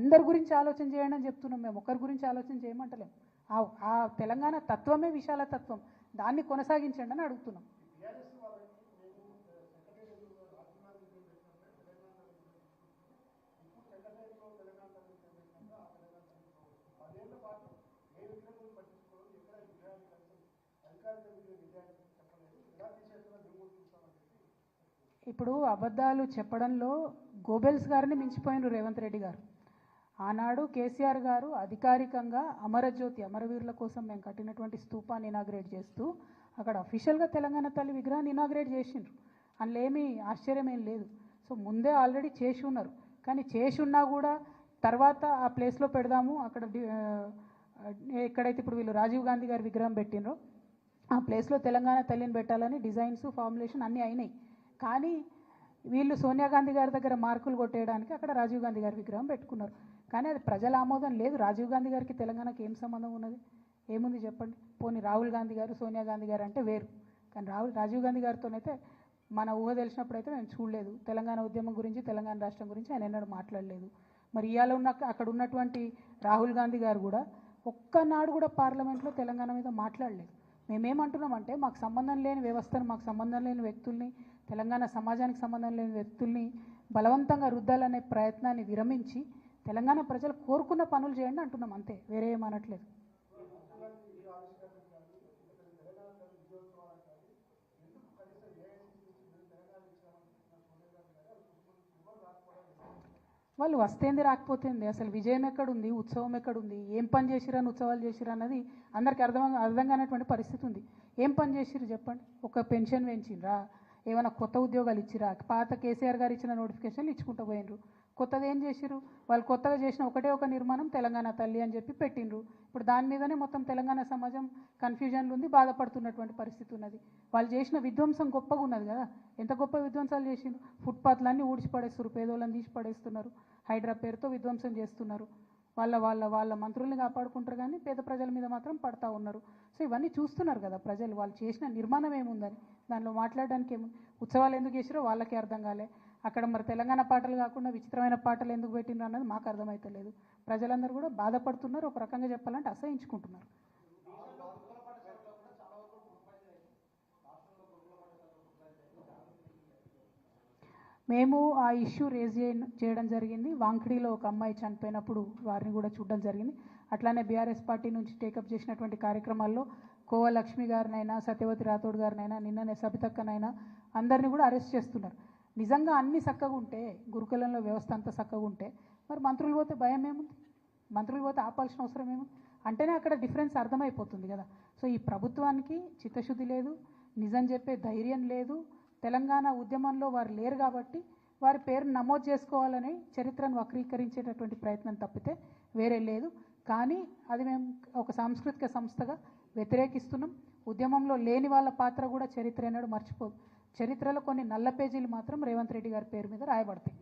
అందరి గురించి ఆలోచన చేయండి అని చెప్తున్నాం మేము. ఒకరి గురించి ఆలోచన చేయమంటలేం. ఆ ఆ తెలంగాణ తత్వమే విశాల తత్వం. దాన్ని కొనసాగించండి అని అడుగుతున్నాం. ఇప్పుడు అబద్ధాలు చెప్పడంలో గోబెల్స్ గారిని మించిపోయినారు రేవంత్ రెడ్డి గారు. ఆనాడు కేసీఆర్ గారు అధికారికంగా అమరజ్యోతి అమరవీరుల కోసం మేము కట్టినటువంటి స్తూపాన్ని ఇనాగ్రేట్ చేస్తూ అక్కడ అఫీషియల్గా తెలంగాణ తల్లి విగ్రహాన్ని ఇనాగ్రేట్ చేసిండ్రు. అందులో ఏమీ ఆశ్చర్యం ఏం లేదు. సో ముందే ఆల్రెడీ చేసి ఉన్నారు. కానీ చేసి ఉన్నా కూడా తర్వాత ఆ ప్లేస్లో పెడదాము. అక్కడ ఎక్కడైతే ఇప్పుడు వీళ్ళు రాజీవ్ గాంధీ గారి విగ్రహం పెట్టినరో ఆ ప్లేస్లో తెలంగాణ తల్లిని పెట్టాలని డిజైన్స్ ఫార్ములేషన్ అన్నీ అయినాయి. కానీ వీళ్ళు సోనియా గాంధీ గారి దగ్గర మార్కులు కొట్టేయడానికి అక్కడ రాజీవ్ గాంధీ గారి విగ్రహం పెట్టుకున్నారు. కానీ అది ప్రజల ఆమోదం లేదు. రాజీవ్ గాంధీ గారికి తెలంగాణకి ఏం సంబంధం ఉన్నది? ఏముంది చెప్పండి? పోనీ రాహుల్ గాంధీ గారు సోనియా గాంధీ గారు అంటే వేరు. కానీ రాహుల్ రాజీవ్ గాంధీ గారితోనైతే మన ఊహ తెలిసినప్పుడు అయితే మేము చూడలేదు. తెలంగాణ ఉద్యమం గురించి తెలంగాణ రాష్ట్రం గురించి ఆయన ఎన్నడూ మాట్లాడలేదు. మరి ఇవాళ ఉన్న అక్కడ ఉన్నటువంటి రాహుల్ గాంధీ గారు కూడా ఒక్కనాడు కూడా పార్లమెంట్లో తెలంగాణ మీద మాట్లాడలేదు. మేమేమంటున్నామంటే మాకు సంబంధం లేని వ్యవస్థను మాకు సంబంధం లేని వ్యక్తుల్ని తెలంగాణ సమాజానికి సంబంధం లేని వ్యక్తుల్ని బలవంతంగా రుద్దాలనే ప్రయత్నాన్ని విరమించి తెలంగాణ ప్రజలు కోరుకున్న పనులు చేయండి అంటున్నాం అంతే వేరే ఏమనట్లేదు వాళ్ళు వస్తేంది రాకపోతేంది అసలు విజయం ఎక్కడుంది ఉత్సవం ఎక్కడుంది ఏం పని చేసిరని ఉత్సవాలు చేసిరు అన్నది అందరికీ అర్థం అర్థం కానటువంటి పరిస్థితి ఉంది. ఏం పని చేసిరు చెప్పండి? ఒక పెన్షన్ పెంచిండ్రా ఏమైనా కొత్త ఉద్యోగాలు ఇచ్చిరా పాత కేసీఆర్ గారు ఇచ్చిన నోటిఫికేషన్లు ఇచ్చుకుంటూ పోయినరు. కొత్తది ఏం చేసిరు వాళ్ళు కొత్తగా చేసిన ఒకటే ఒక నిర్మాణం తెలంగాణ తల్లి అని చెప్పి పెట్టిండ్రు. ఇప్పుడు దాని మీదనే మొత్తం తెలంగాణ సమాజం కన్ఫ్యూజన్లు ఉంది బాధపడుతున్నటువంటి పరిస్థితి ఉన్నది. వాళ్ళు చేసిన విధ్వంసం గొప్పగా ఉన్నది కదా? ఎంత గొప్ప విధ్వంసాలు చేసిండ్రు? ఫుట్పాత్లన్నీ ఊడ్చిపడేస్తున్నారు పేదోళ్ళని తీసి పడేస్తున్నారు హైడ్రా పేరుతో విధ్వంసం చేస్తున్నారు. వాళ్ళ వాళ్ళ వాళ్ళ మంత్రుల్ని కాపాడుకుంటారు కానీ పేద ప్రజల మీద మాత్రం పడతా ఉన్నారు. సో ఇవన్నీ చూస్తున్నారు కదా ప్రజలు. వాళ్ళు చేసిన నిర్మాణం ఏముందని? దానిలో మాట్లాడడానికి ఏముంది ఉత్సవాలు ఎందుకు చేసిరో వాళ్ళకే అర్థం కాలే. అక్కడ మరి తెలంగాణ పాటలు కాకుండా విచిత్రమైన పాటలు ఎందుకు పెట్టినారు అన్నది మాకు అర్థమైతలేదు. ప్రజలందరూ కూడా బాధపడుతున్నారు ఒక రకంగా చెప్పాలంటే అసహించుకుంటున్నారు. మేము ఆ ఇష్యూ రేజ్ చేయడం జరిగింది. వాంకిడిలో ఒక అమ్మాయి చనిపోయినప్పుడు వారిని కూడా చూడడం జరిగింది. అట్లానే బీఆర్ఎస్ పార్టీ నుంచి టేకప్ చేసినటువంటి కార్యక్రమాల్లో కోవ లక్ష్మి గారినైనా సత్యవతి రాథోడ్ గారినైనా నిన్ననే సబితక్కనైనా అందరినీ కూడా అరెస్ట్ చేస్తున్నారు. నిజంగా అన్ని చక్కగా ఉంటే గురుకులంలో వ్యవస్థ అంతా చక్కగా ఉంటే మరి మంత్రులు పోతే భయం ఏముంది? మంత్రులు పోతే ఆపాల్సిన అవసరం ఏముంది? అంటేనే అక్కడ డిఫరెన్స్ అర్థమైపోతుంది కదా. సో ఈ ప్రభుత్వానికి చిత్తశుద్ధి లేదు నిజం చెప్పే ధైర్యం లేదు తెలంగాణ ఉద్యమంలో వారు లేరు కాబట్టి వారి పేరు నమోదు చేసుకోవాలని చరిత్రను వక్రీకరించేటటువంటి ప్రయత్నం తప్పితే వేరే లేదు. కానీ అది మేము ఒక సాంస్కృతిక సంస్థగా వ్యతిరేకిస్తున్నాం. ఉద్యమంలో లేని వాళ్ళ పాత్ర కూడా చరిత్ర అన్నాడు మర్చిపోదు చరిత్రలో కొన్ని నల్ల పేజీలు మాత్రం రేవంత్ రెడ్డి గారి పేరు మీద రాయబడతాయి.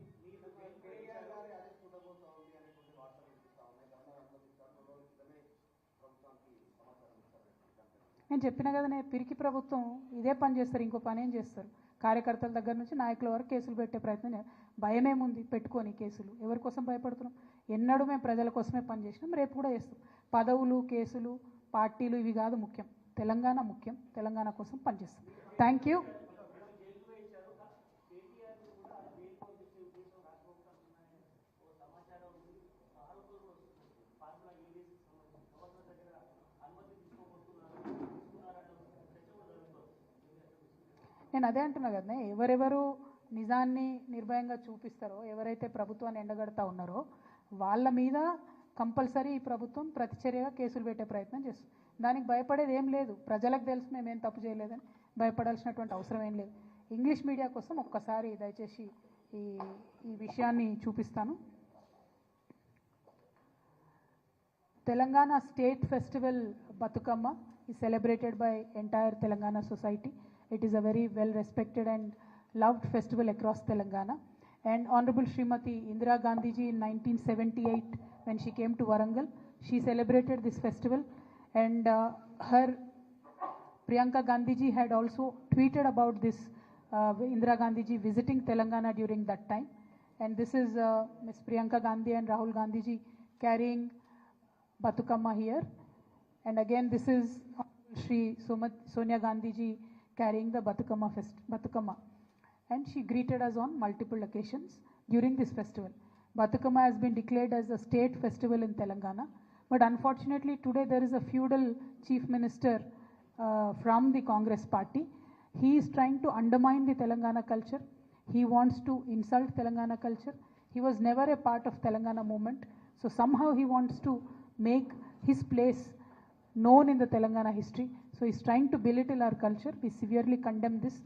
నేను చెప్పిన కదనే నేను పిరికి ప్రభుత్వం ఇదే పని చేస్తారు ఇంకో పని ఏం చేస్తారు? కార్యకర్తల దగ్గర నుంచి నాయకుల వరకు కేసులు పెట్టే ప్రయత్నం భయమేముంది పెట్టుకొని కేసులు? ఎవరి కోసం భయపడుతున్నాం? ఎన్నడూ మేము ప్రజల కోసమే పని చేసినాం రేపు కూడా చేస్తాం. పదవులు కేసులు పార్టీలు ఇవి కాదు ముఖ్యం. తెలంగాణ ముఖ్యం. తెలంగాణ కోసం పనిచేస్తాం థ్యాంక్ యూ నేను అదే అంటున్నా కదా ఎవరెవరు నిజాన్ని నిర్భయంగా చూపిస్తారో ఎవరైతే ప్రభుత్వాన్ని ఎండగడతా ఉన్నారో వాళ్ళ మీద కంపల్సరీ ఈ ప్రభుత్వం ప్రతిచర్యగా కేసులు పెట్టే ప్రయత్నం చేస్తుంది. దానికి భయపడేది ఏం లేదు. ప్రజలకు తెలుసు మేమేం తప్పు చేయలేదని భయపడాల్సినటువంటి అవసరం ఏం లేదు. ఇంగ్లీష్ మీడియా కోసం ఒక్కసారి దయచేసి ఈ ఈ విషయాన్ని చూపిస్తాను. Telangana state festival Bathukamma is celebrated by entire Telangana society. It is a very well respected and loved festival across Telangana. And Honorable Srimati Indira Gandhi ji in 1978, when she came to Warangal, she celebrated this festival. And uh, her Priyanka Gandhi ji had also tweeted about this uh, Indira Gandhi ji visiting Telangana during that time. And this is uh, Ms. Priyanka Gandhi and Rahul Gandhi ji carrying Batukama here. And again, this is Somat, Sonia Gandhi ji carrying the Batukama fest, Batukama. And she greeted us on multiple occasions during this festival. Batukama has been declared as a state festival in Telangana. But unfortunately, today there is a feudal chief minister uh, from the Congress party. He is trying to undermine the Telangana culture. He wants to insult Telangana culture. He was never a part of Telangana movement. So somehow he wants to make his place known in the Telangana history. So he's trying to belittle our culture. We severely condemn this.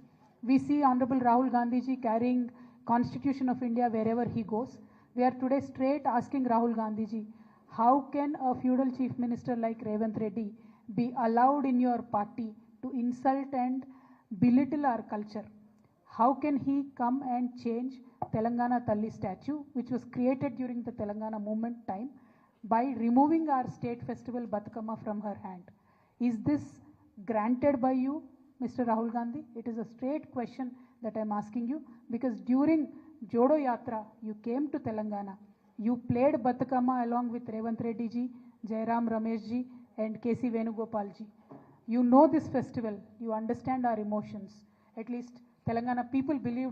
We see Honorable Rahul Gandhi ji carrying Constitution of India wherever he goes. We are today straight asking Rahul Gandhi ji, how can a feudal chief minister like Revant Reddy be allowed in your party to insult and belittle our culture? How can he come and change Telangana Talli statue, which was created during the Telangana movement time, by removing our state festival Batukama from her hand? Is this granted by you, Mr. Rahul Gandhi? It is a straight question that I'm asking you because during Jodo Yatra, you came to Telangana. You played Batukama along with Revant Reddy ji, Jairam Ramesh ji, and KC Venugopal ji. You know this festival, you understand our emotions. At least Telangana people believed that.